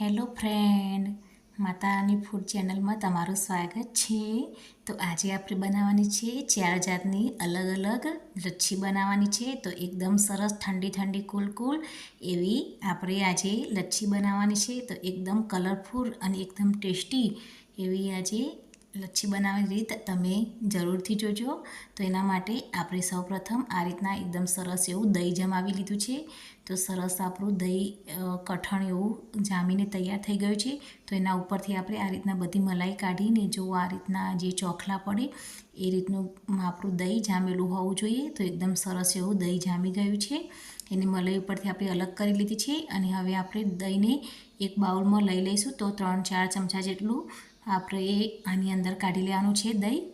Hello friend માતાની food ચેનલમાં તમારું સ્વાગત છે. તો આજે આપણે બનાવવાની છે ચાર જાતની અલગ અલગ લચ્છી બનાવવાની છે. તો એકદમ સરસ ઠંડી ઠંડી કુલ કુલ એવી આપણે આજે લચ્છી બનાવવાની છે. તો એકદમ કલરફુલ અને એકદમ ટેસ્ટી એવી આજે લચ્છી બનાવવાની રીત તમે જરૂરથી જોજો. તો એના માટે આપણે સૌપ્રથમ આ રીતના એકદમ સરસ એવું દહીં જમાવી લીધું છે. તો સરસ આપણું દહીં કઠણ એવું જામીને તૈયાર થઈ ગયું છે. તો એના ઉપરથી આપણે આ રીતના બધી મલાઈ કાઢીને જો આ રીતના જે ચોખલા પડે એ રીતનું આપણું દહીં જામેલું હોવું જોઈએ. તો એકદમ સરસ એવું દહીં જામી ગયું છે. એની મલાઈ ઉપરથી આપણે અલગ કરી લીધી છે અને હવે આપણે દહીંને એક બાઉલમાં લઈ લઈશું તો ત્રણ ચાર ચમચા જેટલું આપણે આની અંદર કાઢી લેવાનું છે દહીં.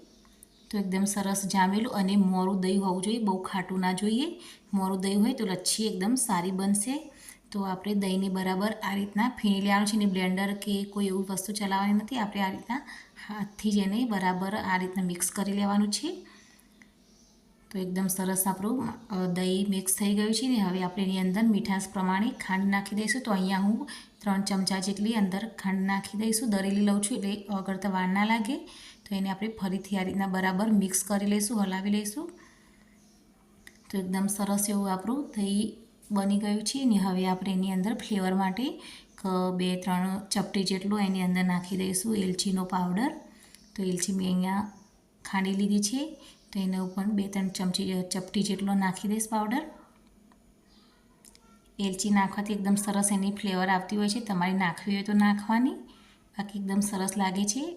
તો એકદમ સરસ જામેલું અને મોરું દહીં હોવું જોઈએ, બહુ ખાટું ના જોઈએ. મોરું દહીં હોય તો લચ્છી એકદમ સારી બનશે. તો આપણે દહીંને બરાબર આ રીતના ફીણી લેવાનું છે ને બ્લેન્ડર કે કોઈ એવું વસ્તુ ચલાવવાની નથી આપણે આ રીતના હાથથી જ એને બરાબર આ રીતના મિક્સ કરી લેવાનું છે. તો એકદમ સરસ આપણું દહીં મિક્સ થઈ ગયું છે ને. હવે આપણે એની અંદર મીઠાશ પ્રમાણે ખાંડ નાખી દઈશું. તો અહીંયા હું ત્રણ ચમચા જેટલી અંદર ખાંડ નાખી દઈશું. દરેલી લઉં છું એટલે અગર તો વાર ના લાગે, તો એને આપણે ફરીથી આ રીતના બરાબર મિક્સ કરી લઈશું, હલાવી લઈશું. તો એકદમ સરસ એવું આપણું દહીં બની ગયું છે ને. હવે આપણે એની અંદર ફ્લેવર માટે બે, ત્રણ ચપટી જેટલું એની અંદર નાખી દઈશું. એલચીનો પાવડર. તો એલચી મેં અહીંયા ખાંડી લીધી છે. તો એના ઉપર બે ત્રણ ચમચી ચપટી જેટલો નાખી દઈશ પાવડર એલચી નાખવાથી એકદમ સરસ એની ફ્લેવર આવતી હોય છે. તમારે નાખવી હોય તો નાખવાની. બાકી એકદમ સરસ લાગે છે.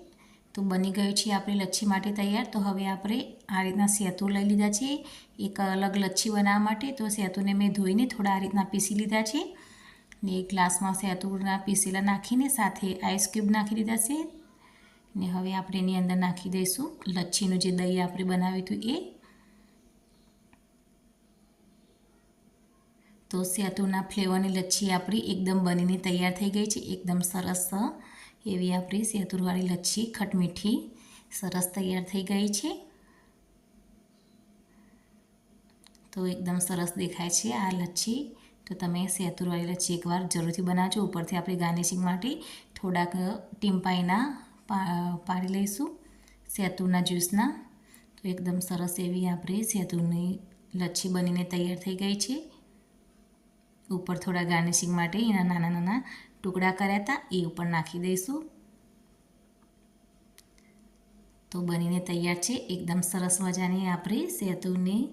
તો બની ગયું છે આપણે લચ્છી માટે તૈયાર. તો હવે આપણે આ રીતના સેતુ લઈ લીધા છે. એક અલગ લચ્છી બનાવવા માટે. તો સેતુને મેં ધોઈને થોડા આ રીતના પીસી લીધા છે. ને એક ગ્લાસમાં સેતુના પીસેલા નાખીને સાથે આઈસ ક્યુબ નાખી દીધા છે. ને હવે આપણે એની અંદર નાખી દઈશું. લચ્છીનું જે દહીં આપણે બનાવ્યું હતું એ. તો સેતુના ફ્લેવરની લચ્છી આપણી એકદમ બનીને તૈયાર થઈ ગઈ છે. એકદમ સરસ એવી આપણી સેતુરવાળી લચ્છી, ખટમીઠી સરસ તૈયાર થઈ ગઈ છે. તો એકદમ સરસ દેખાય છે આ લચ્છી. તો તમે સેતુરવાળી લચ્છી એકવાર જરૂરથી બનાવજો. ઉપરથી આપણે ગાર્નિશિંગ માટે થોડાક ટીમ્પાઈના પાડી લઈશું. સેતુના જ્યુસના. તો એકદમ સરસ એવી આપણે સેતુની લચ્છી બનીને તૈયાર થઈ ગઈ છે. ઉપર થોડા ગાર્નિશિંગ માટે એના નાના નાના ટુકડા કર્યા હતા. એ ઉપર નાખી દઈશું. તો બનીને તૈયાર છે. એકદમ સરસ મજાની આપણે સેતુની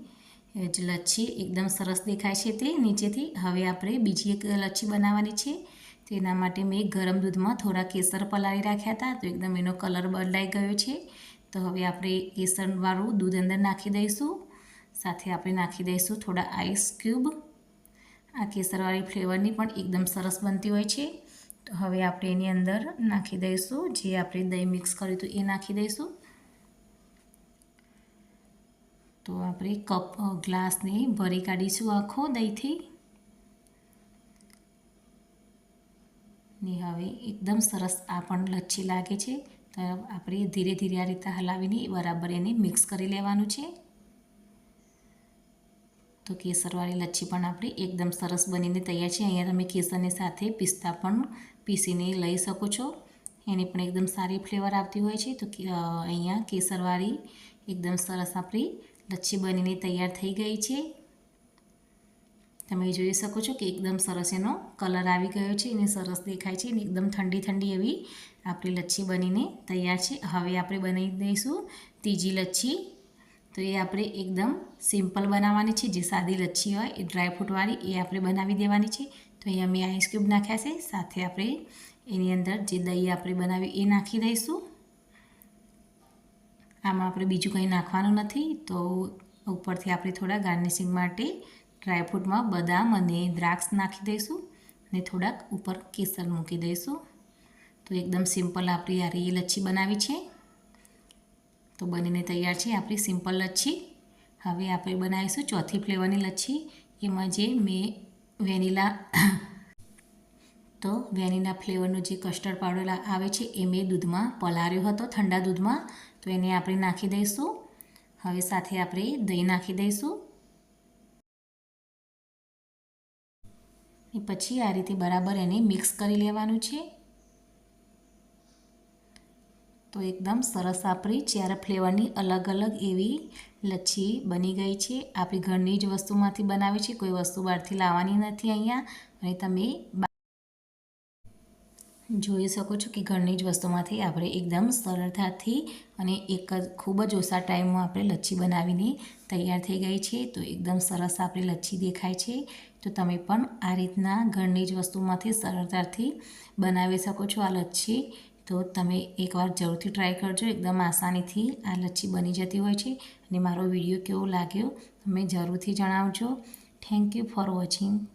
જ લચ્છી. એકદમ સરસ દેખાય છે તે. નીચેથી હવે આપણે બીજી એક લચ્છી બનાવવાની છે. તેના માટે મેં ગરમ દૂધમાં થોડા કેસર પલાળી રાખ્યા હતા, તો એકદમ એનો કલર બદલાઈ ગયો છે. તો હવે આપણે કેસરવાળું દૂધ અંદર નાખી દઈશું. સાથે આપણે નાખી દઈશું થોડા આઈસ ક્યુબ આ કેસરવાળી ફ્લેવરની પણ એકદમ સરસ બનતી હોય છે. તો હવે આપણે એની અંદર નાખી દઈશું, જે આપણે દહીં મિક્સ કર્યું હતું એ નાખી દઈશું. તો આપણે કપ ગ્લાસને ભરી કાઢીશું આખો દહીંથી. ને હવે એકદમ સરસ આ પણ લચ્છી લાગે છે. તો આપણે ધીરે ધીરે આ રીતે હલાવીને બરાબર એને મિક્સ કરી લેવાનું છે. તો કેસરવાળી લચ્છી પણ આપણી એકદમ સરસ બનીને તૈયાર છે. અહીંયા તમે કેસરની સાથે પિસ્તા પણ પીસીને લઈ શકો છો. એની પણ એકદમ સારી ફ્લેવર આવતી હોય છે. તો અહીંયા કેસરવાળી એકદમ સરસ આપણી લચ્છી બનીને તૈયાર થઈ ગઈ છે. તમે જોઈ શકો છો કે એકદમ સરસ એનો કલર આવી ગયો છે અને સરસ દેખાય છે અને એકદમ ઠંડી ઠંડી એવી આપણી લચ્છી બનીને તૈયાર છે. હવે આપણે બનાવી દઈશું ત્રીજી લચ્છી. તો એ આપણે એકદમ સિમ્પલ બનાવવાની છે. જે સાદી લચ્છી હોય, એ ડ્રાયફ્રૂટવાળી એ આપણે બનાવી દેવાની છે. તો અહીંયા મેં આઈસ ક્યુબ નાખ્યા છે. સાથે આપણે એની અંદર જે દહીં આપણે બનાવ્યું એ નાખી દઈશું. આમાં આપણે બીજું કંઈ નાખવાનું નથી. તો ઉપરથી આપણે થોડા ગાર્નિશિંગ માટે ડ્રાયફ્રૂટમાં બદામ અને દ્રાક્ષ નાખી દઈશું અને થોડાક ઉપર કેસર મૂકી દઈશું. તો એકદમ સિમ્પલ આપણી આ રી લચ્છી બનાવી છે. તો બનીને તૈયાર છે આપણી સિમ્પલ લચ્છી. હવે આપણે બનાવીશું ચોથી ફ્લેવરની લચ્છી. એમાં જે મેં વેનીલા તો વેનીલા ફ્લેવરનો જે કસ્ટર્ડ પાવડર આવે છે એ મેં દૂધમાં પલાળ્યો હતો, ઠંડા દૂધમાં. તો એને આપણે નાખી દઈશું. હવે સાથે આપણે દહીં નાખી દઈશું. એ પછી આ રીતે બરાબર એને મિક્સ કરી લેવાનું છે. તો એકદમ સરસ આપણી ચાર ફ્લેવરની અલગ અલગ એવી લચ્છી બની ગઈ છે. આપણી ઘરની જ વસ્તુમાંથી બનાવી છે. કોઈ વસ્તુ બહારથી લાવવાની નથી અહીંયા. અને તમે જોઈ શકો છો કે ઘરની જ વસ્તુમાંથી આપણે એકદમ સરળતાથી અને એક જ ખૂબ જ ઓછા ટાઈમમાં આપણે લચ્છી બનાવીને તૈયાર થઈ ગઈ છે તો એકદમ સરસ આપણી લચ્છી દેખાય છે. તો તમે પણ આ રીતના ઘરની જ વસ્તુમાંથી સરળતાથી બનાવી શકો છો આ લચ્છી. તો તમે એકવાર જરૂરથી ટ્રાય કરજો. એકદમ આસાનીથી આ લચ્છી બની જતી હોય છે. અને મારો વીડિયો કેવો લાગ્યો તમે જરૂરથી જણાવજો. Thank you for watching